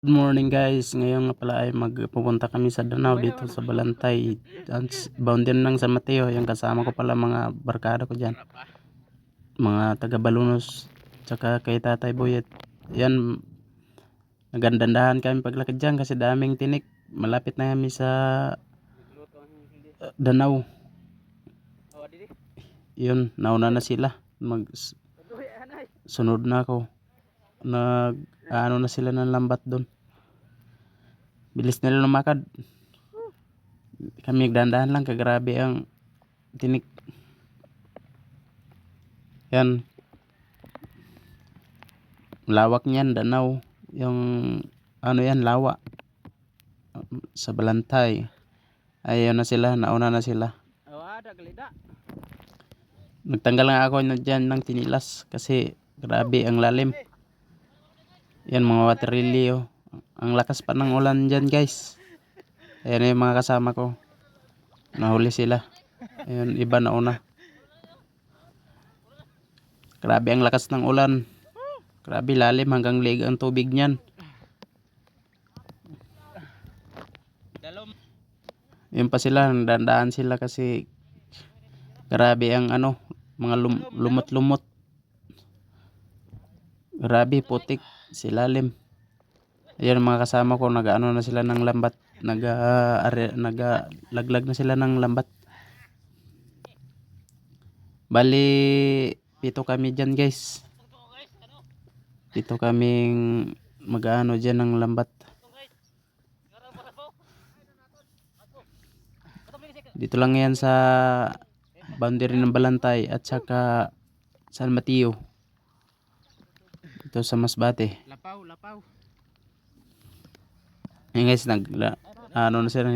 Good morning guys, ngayon nga pala ay magpupunta kami sa Danau dito sa Balantay. At Boundary ng San Mateo, yung kasama ko pala mga barkada ko dyan. Mga taga Balunos, tsaka kay Tatay Boyet. Yan, nagandandahan kami paglakad dyan kasi daming tinik. Malapit na kami sa uh, Danau. Yun, nauna na sila. Mag Sunod na ako nag ano na sila ng lambat doon bilis nila lumakad. Kami dandahan lang kagrabe ang tinik. Yan. Lawak niyan danaw. Yung ano yan lawa. Sa balantay. Ayaw na sila nauna na sila. Nagtanggal nga ako dyan ng tinilas kasi grabe ang lalim yan mga water lily oh. Ang lakas pa ng ulan dyan guys. Ayan yung mga kasama ko. Nahuli sila. Ayan iba na una. Grabe ang lakas ng ulan. Grabe lalim hanggang leg ang tubig niyan. Yun pa sila, dandaan sila kasi grabe ang ano, mga lum lumot-lumot. Grabe putik. Silalim ayan mga kasama ko nagaano na sila ng lambat. Naga are, naga laglag na sila ng lambat. Bali pito kami dyan guys. Pito kaming magaano dyan ng lambat. Dito lang yan sa boundary ng Balantay at saka San Mateo ito sa Masbate. Lapaw, lapaw. Ayun guys, nag la, ano na sila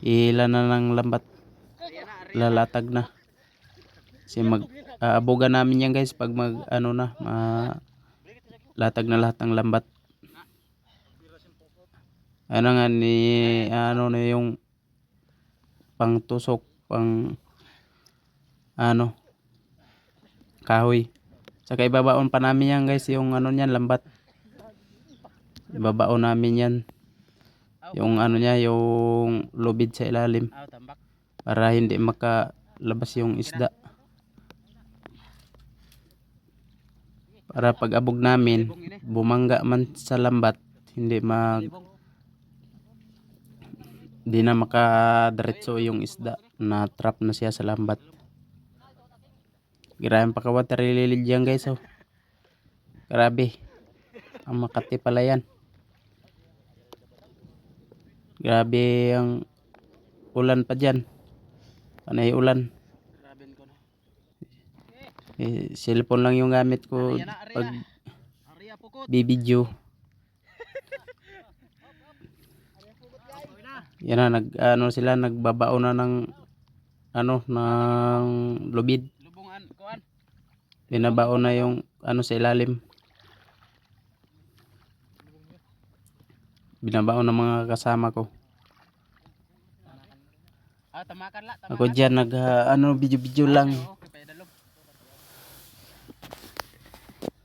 Ila na ng lambat. Lalatag na. Kasi mag aabugan namin yan guys pag mag ano na, ma, latag na lahat ng lambat. Ano nga ni ano na yung pang tusok, pang ano kahoy. Saka ibabaon pa namin yan guys, yung ano niyan, lambat. Ibabaon namin yan. Yung ano niya, yung lubid sa ilalim. Para hindi makalabas yung isda. Para pag abog namin, bumangga man sa lambat, hindi mag hindi na makadiretso yung isda na trap na siya sa lambat. Grabe pa kawater lilid yan guys oh. Grabe. Ang Makati pala yan. Grabe ang ulan pa dyan. Panay ulan. Eh, cellphone lang yung gamit ko pag bibidyo. Yan na nag ano sila nagbabao na ng ano ng lubid binabaon na yung ano sa ilalim. Binabaon ng mga kasama ko. Ako dyan nag uh, ano video video lang.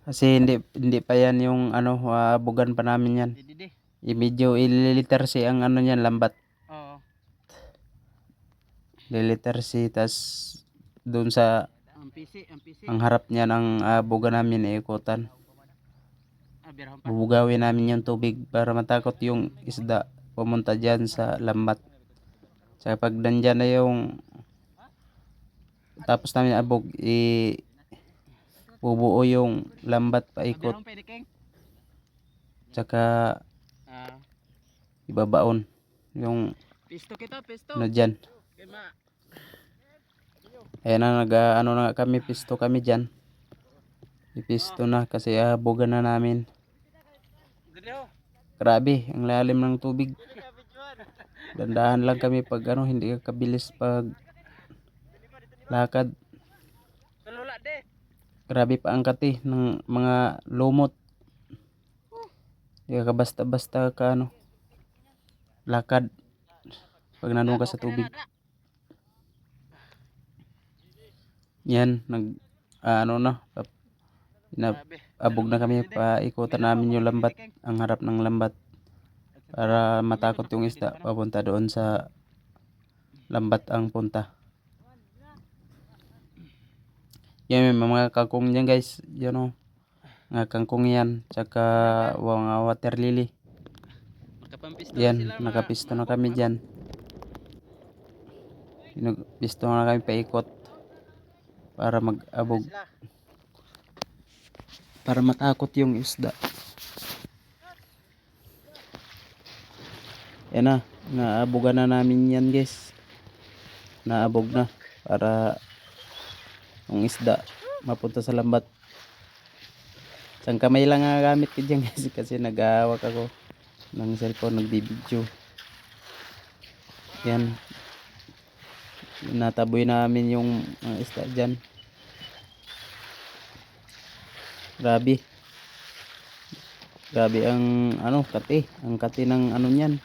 kasi hindi hindi pa yan yung ano uh, bugan pa namin yan. I medyo ililiter si ang ano yan lambat. Oo. Liliter si tas doon sa ang harap niya ng uh, buga namin ay ikutan. Ah. Bubugawin namin yung tubig para matakot yung isda pumunta dyan sa lambat. Sa pag nandyan na yung tapos namin abog i bubuo yung lambat paikot tsaka Ah, ibabaon yung pisto kita, pisto. ano dyan. Ayan na nag uh, ano na kami pisto kami dyan. Ipisto na kasi abugan na namin. Grabe, ang lalim ng tubig. Dandahan lang kami pag ano, hindi ka kabilis pag lakad. Grabe pa ang kati ng mga lumot. Hindi ka basta-basta ka ano, lakad pag nandun ka sa tubig. Yan, nag ah, ano na, na abog na kami pa ikutan namin yung lambat, ang harap ng lambat. para matakot yung isda papunta doon sa lambat ang punta. Yan may mga kangkong dyan guys, yun o. Mga kangkong yan, tsaka mga water lily. Yan, nakapisto na kami dyan. Pisto na kami paikot para mag-abog, para matakot yung isda. Yan na, naabogan na namin yan guys. Naabog na para yung isda mapunta sa lambat. Isang kamay lang ang gamit ko dyan guys kasi nag-aawak ako ng cellphone, nagbibideo. Yan. Nataboy namin yung isda dyan. Grabe. Grabe ang ano, kati. Ang kati ng ano niyan.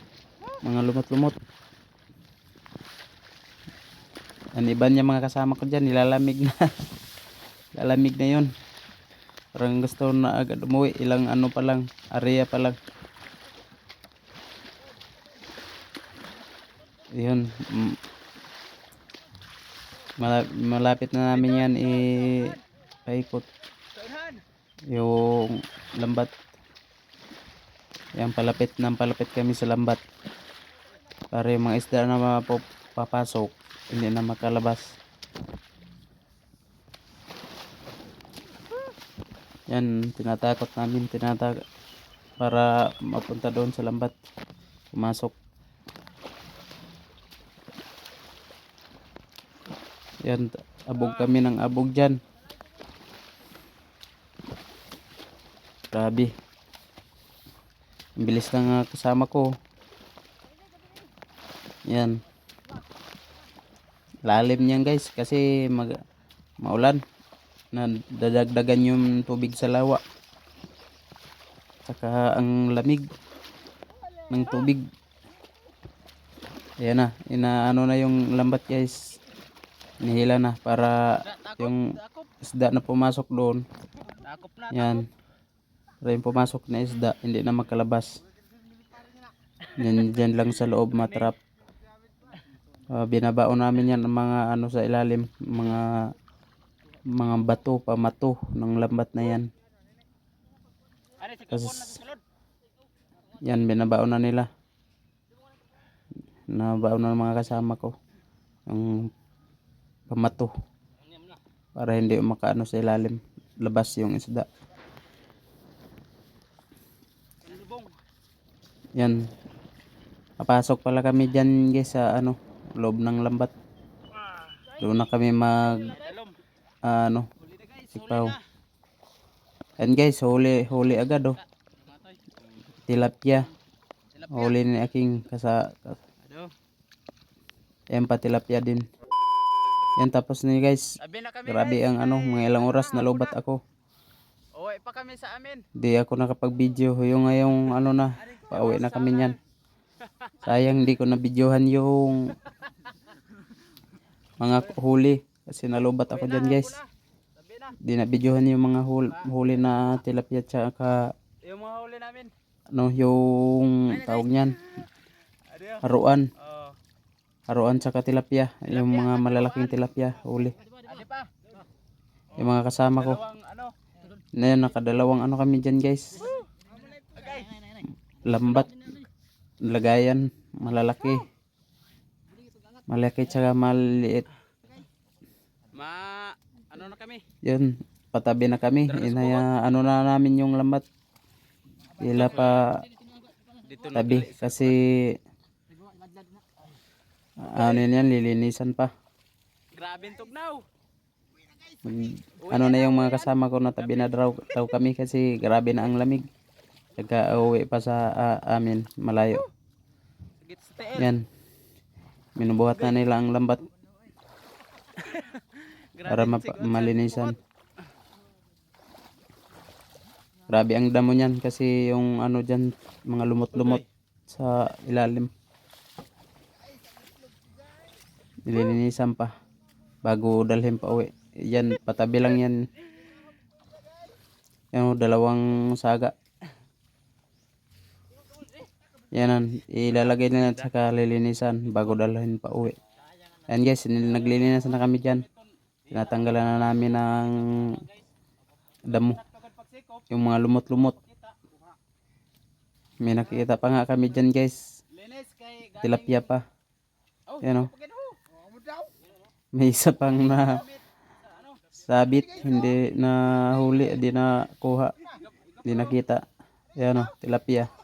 Mga lumot-lumot. Ang iba niya mga kasama ko dyan, nilalamig na. Lalamig na yon. Parang gusto na agad umuwi. Ilang ano pa lang, area pa lang. Yun. Mala- malapit na namin yan i-paikot. Yung lambat. Yan palapit ng palapit kami sa lambat. Para yung mga isda na mapapasok, hindi na makalabas. Yan, tinatakot namin, tinatakot para mapunta doon sa lambat. Pumasok. Yan, abog kami ng abog dyan. Grabe. Ang bilis ng ah, kasama ko. Yan. Lalim niyan guys kasi mag maulan. Na dadagdagan yung tubig sa lawa. Saka ang lamig ng tubig. Ayan na, inaano na yung lambat guys. Nihila na para yung isda na pumasok doon. Yan. Para yung pumasok na isda, hindi na makalabas. Yan, dyan lang sa loob matrap. Ah, binabaon namin yan ang mga ano sa ilalim, mga mga bato, pamato ng lambat na yan. Sulod. Yan, binabaon na nila. Nabaon na ng mga kasama ko. Yung pamato. Para hindi makaano sa ilalim. Labas yung isda. Ano lubong. Yan. Papasok pala kami dyan guys sa ano, loob ng lambat. Doon na kami mag ano, sipaw. Yan guys, huli huli agad oh. Tilapia. Huli ni aking kasa yan pa tilapia din. Yan tapos ni guys. Grabe ang ano, mga ilang oras na lobat ako. Uwi pa kami sa amin. Di ako nakapag-video. Yung ngayong ano na, pauwi na kami niyan. Sayang di ko na videohan yung mga huli. Kasi nalubat ako dyan guys. Sabi na. Videohan yung mga huli, huli na tilapia tsaka Yung mga huli namin. ano yung tawag niyan. Ano? Haruan. Oh. Haruan tsaka tilapia. Yung mga malalaking tilapia huli. Ano? Yung mga kasama ko. Ano? Na yun, nakadalawang ano kami dyan guys. Lambat. Lagayan. Malalaki. Malaki tsaka maliit. Ma ano na kami? Yun, patabi na kami. Inaya, ano na namin yung lambat. Sila pa tabi kasi ano yan, lilinisan pa. Grabe tugnaw. Mag- ano na yung mga kasama ko na tabi na daw, daw kami kasi grabe na ang lamig. Saka uwi pa sa ah, amin, malayo. Yan. Minubuhat na nila ang lambat para malinisan. Grabe ang damo niyan kasi yung ano dyan, mga lumot-lumot sa ilalim. Nililinisan pa bago dalhin pa uwi. Yan, patabi lang yan. Yan, oh, dalawang saga. Yan ilalagay nila at saka lilinisan bago dalhin pa uwi. Ayan guys, naglilinis na kami dyan. Tinatanggalan na namin ng damo. Yung mga lumot-lumot. May nakikita pa nga kami dyan guys. Tilapia pa. Oh, Yan o. pagano. May isa pang na sabit. Hindi na huli. Hindi na kuha. Hindi nakita. Yan o. Tilapia.